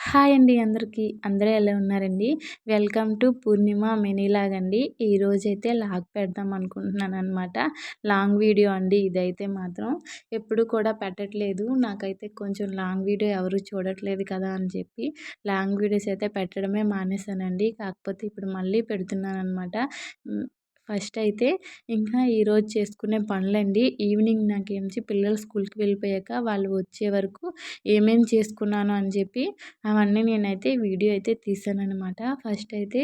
Hi అండి అందరికీ. అందరూ ఎలా ఉన్నారండి? వెల్కమ్ టు పూర్ణిమ మెనీలాగ్ అండి ఈరోజైతే లాగ్ పెడదాం అనుకుంటున్నాను అనమాట లాంగ్ వీడియో అండి ఇదైతే మాత్రం. ఎప్పుడు కూడా పెట్టట్లేదు. నాకైతే కొంచెం లాంగ్ వీడియో ఎవరు చూడట్లేదు కదా అని చెప్పి లాంగ్ వీడియోస్ అయితే పెట్టడమే మానేశానండి కాకపోతే ఇప్పుడు మళ్ళీ పెడుతున్నాను అనమాట ఫస్ట్ అయితే ఇంకా ఈరోజు చేసుకునే పనులండి. ఈవినింగ్ నాకేంచి పిల్లలు స్కూల్కి వెళ్ళిపోయాక వాళ్ళు వచ్చే వరకు ఏమేమి చేసుకున్నాను అని చెప్పి అవన్నీ నేనైతే వీడియో అయితే తీసాను ఫస్ట్ అయితే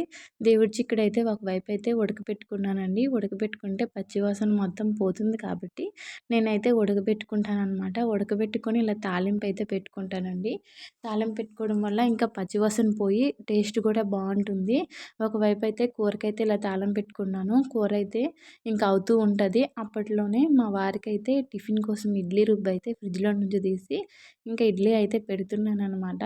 దేవుడి చిక్కుడు అయితే ఒకవైపు అయితే ఉడకబెట్టుకున్నానండి. ఉడకబెట్టుకుంటే పచ్చివాసన మొత్తం పోతుంది కాబట్టి నేనైతే ఉడకబెట్టుకుంటాను అనమాట ఉడకబెట్టుకొని ఇలా తాలింపు అయితే పెట్టుకుంటానండి. తాలింపు పెట్టుకోవడం వల్ల ఇంకా పచ్చివాసన పోయి టేస్ట్ కూడా బాగుంటుంది. ఒకవైపు అయితే కూరకైతే ఇలా తాళం పెట్టుకున్నాను. కూర అయితే ఇంకా అవుతూ ఉంటుంది. అప్పట్లోనే మా వారికి అయితే టిఫిన్ కోసం ఇడ్లీ రుబ్బు అయితే ఫ్రిడ్జ్లో నుంచి తీసి ఇంకా ఇడ్లీ అయితే పెడుతున్నాను అనమాట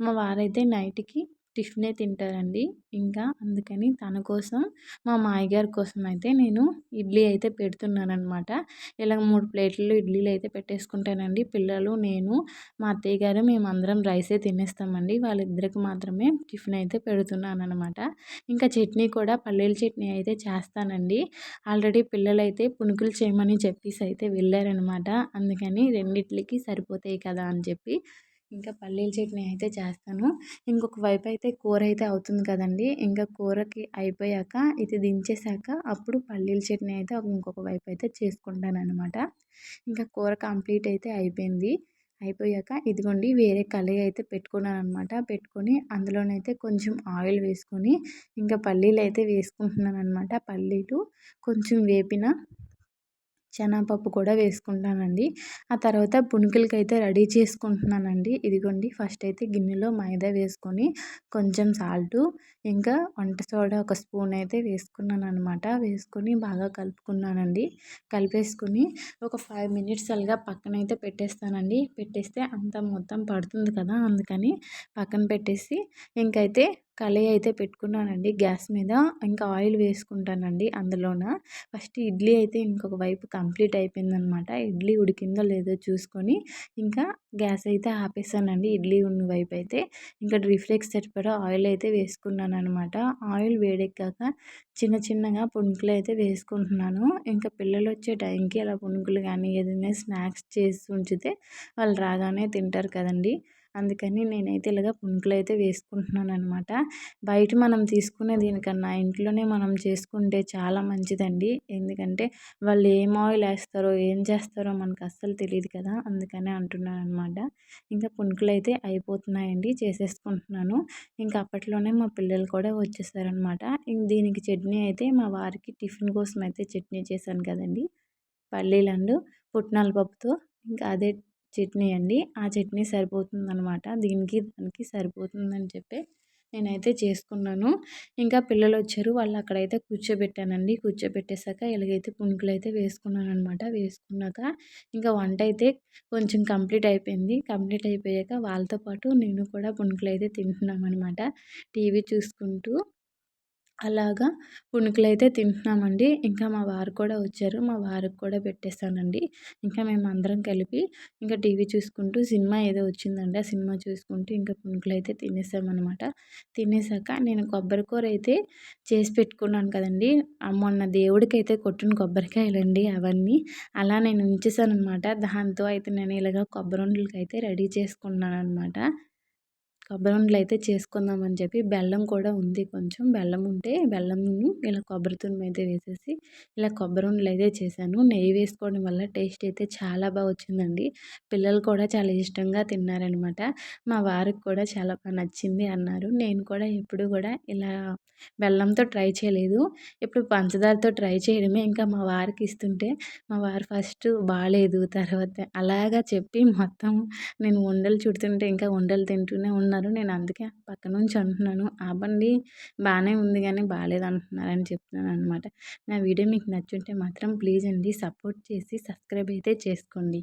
మా వారైతే నైట్కి టిఫినే తింటారండి. ఇంకా అందుకని తన కోసం మా మాయగారి కోసం అయితే నేను ఇడ్లీ అయితే పెడుతున్నాను అనమాట ఇలా మూడు ప్లేట్లు ఇడ్లీలు అయితే పెట్టేసుకుంటానండి. పిల్లలు నేను మా అత్తయ్య గారు మేమందరం రైసే తినేస్తామండి. వాళ్ళిద్దరికి మాత్రమే టిఫిన్ అయితే పెడుతున్నాను అనమాట ఇంకా చట్నీ కూడా పల్లీల చట్నీ అయితే చేస్తానండి. ఆల్రెడీ పిల్లలు అయితే పునుకులు చేయమని చెప్పేసి అయితే వెళ్ళారనమాట అందుకని రెండిట్లకి సరిపోతాయి కదా అని చెప్పి ఇంకా పల్లీల చట్నీ అయితే చేస్తాను. ఇంకొక వైపు అయితే కూర అయితే అవుతుంది కదండి. ఇంకా కూరకి అయిపోయాక ఇది దించేసాక అప్పుడు పల్లీల చట్నీ అయితే ఇంకొక వైపు అయితే చేసుకుంటాను అనమాట ఇంకా కూర కంప్లీట్ అయితే అయిపోయింది. అయిపోయాక ఇదిగోండి వేరే కళాయి అయితే పెట్టుకున్నాను అనమాట పెట్టుకొని అందులోనైతే కొంచెం ఆయిల్ వేసుకొని ఇంకా పల్లీలు అయితే వేసుకుంటున్నాను అనమాట పల్లీలు కొంచెం వేపిన శనగపప్పు కూడా వేసుకుంటానండి. ఆ తర్వాత పునుకులకి అయితే రెడీ చేసుకుంటున్నానండి. ఇదిగోండి ఫస్ట్ అయితే గిన్నెలో మైదా వేసుకొని కొంచెం సాల్టు ఇంకా వంట సోడా ఒక స్పూన్ అయితే వేసుకున్నాను అనమాట వేసుకొని బాగా కలుపుకున్నానండి. కలిపేసుకుని ఒక ఫైవ్ మినిట్స్ అలాగా పక్కన అయితే పెట్టేస్తానండి. పెట్టేస్తే అంత మొత్తం పడుతుంది కదా అందుకని పక్కన పెట్టేసి ఇంకైతే కళాయి అయితే పెట్టుకున్నానండి గ్యాస్ మీద. ఇంకా ఆయిల్ వేసుకుంటానండి అందులోన. ఫస్ట్ ఇడ్లీ అయితే ఇంకొక వైపు కంప్లీట్ అయిపోయిందనమాట. ఇడ్లీ ఉడికిందో లేదో చూసుకొని ఇంకా గ్యాస్ అయితే ఆపేసానండి ఇడ్లీ ఉన్న వైపు అయితే. ఇంకా రిఫ్లెక్స్ సరిపడా ఆయిల్ అయితే వేసుకున్నాను అనమాట ఆయిల్ వేడెక్కాక చిన్న చిన్నగా పుణుకులు అయితే వేసుకుంటున్నాను. ఇంకా పిల్లలు వచ్చే టైంకి అలా పునుకులు కానీ ఏదైనా స్నాక్స్ చేసి ఉంచితే వాళ్ళు రాగానే తింటారు కదండి. అందుకని నేనైతే ఇలాగ పునుకులు అయితే వేసుకుంటున్నాను అనమాట బయట మనం తీసుకునే దీనికన్నా ఇంట్లోనే మనం చేసుకుంటే చాలా మంచిదండి. ఎందుకంటే వాళ్ళు ఏం ఆయిల్ వేస్తారో ఏం చేస్తారో మనకు అస్సలు తెలియదు కదా అందుకనే అంటున్నాను అనమాట ఇంకా పునుకులు అయితే అయిపోతున్నాయండి చేసేసుకుంటున్నాను. ఇంకా అప్పట్లోనే మా పిల్లలు కూడా వచ్చేసారనమాట దీనికి చట్నీ అయితే మా వారికి టిఫిన్ కోసం అయితే చట్నీ చేశాను కదండి. పల్లీలండు పుట్నాల పప్పుతో ఇంకా అదే చట్నీ అండి. ఆ చట్నీ సరిపోతుందనమాట. దీనికి దానికి సరిపోతుందని చెప్పి నేనైతే చేసుకున్నాను. ఇంకా పిల్లలు వచ్చారు వాళ్ళు అక్కడైతే కూర్చోబెట్టానండి. కూర్చోబెట్టేశాక ఇలాగైతే పుణుకులు అయితే వేసుకున్నాను అనమాట వేసుకున్నాక ఇంకా వంట అయితే కొంచెం కంప్లీట్ అయిపోయింది. కంప్లీట్ అయిపోయాక వాళ్ళతో పాటు నేను కూడా పుణుకులు అయితే తింటున్నాం అనమాట టీవీ చూసుకుంటూ అలాగా పునుకులు అయితే తింటున్నామండి. ఇంకా మా వారు కూడా వచ్చారు. మా వారికి కూడా పెట్టేస్తానండి. ఇంకా మేము అందరం కలిపి ఇంకా టీవీ చూసుకుంటూ సినిమా ఏదో వచ్చిందండి. ఆ సినిమా చూసుకుంటూ ఇంకా పునుకులు అయితే తినేసామన్నమాట. తినేసాక నేను కొబ్బరికూర అయితే చేసి పెట్టుకున్నాను కదండి. మొన్న దేవుడికి అయితే కొట్టిన కొబ్బరికాయలండి అవన్నీ. అలా నేను ఉంచేసాను అనమాట దాంతో అయితే నేను ఇలాగ కొబ్బరి ఉండలకి అయితే రెడీ చేసుకున్నాను అనమాట కొబ్బరి ఉండలు అయితే చేసుకుందామని చెప్పి బెల్లం కూడా ఉంది కొంచెం. బెల్లం ఉంటే బెల్లం ఇలా కొబ్బరి తురుము అయితే వేసేసి ఇలా కొబ్బరి అయితే చేశాను. నెయ్యి వేసుకోవడం వల్ల టేస్ట్ అయితే చాలా బాగా వచ్చిందండి. పిల్లలు కూడా చాలా ఇష్టంగా తిన్నారనమాట. మా వారికి కూడా చాలా బాగా నచ్చింది అన్నారు. నేను కూడా ఎప్పుడు కూడా ఇలా బెల్లంతో ట్రై చేయలేదు. ఇప్పుడు పంచదారతో ట్రై చేయడమే. ఇంకా మా వారికి ఇస్తుంటే మా వారు ఫస్ట్ బాగాలేదు తర్వాత అలాగా చెప్పి మొత్తం నేను ఉండలు చుడుతుంటే ఇంకా ఉండలు తింటూనే ఉన్నారు నేను అందుకే పక్క నుంచి అంటున్నాను. ఆపండి బాగానే ఉంది కానీ బాగాలేదు అంటున్నారని చెప్తున్నాను అనమాట నా వీడియో మీకు నచ్చుంటే మాత్రం ప్లీజ్ అండి సపోర్ట్ చేసి సబ్స్క్రైబ్ అయితే చేసుకోండి.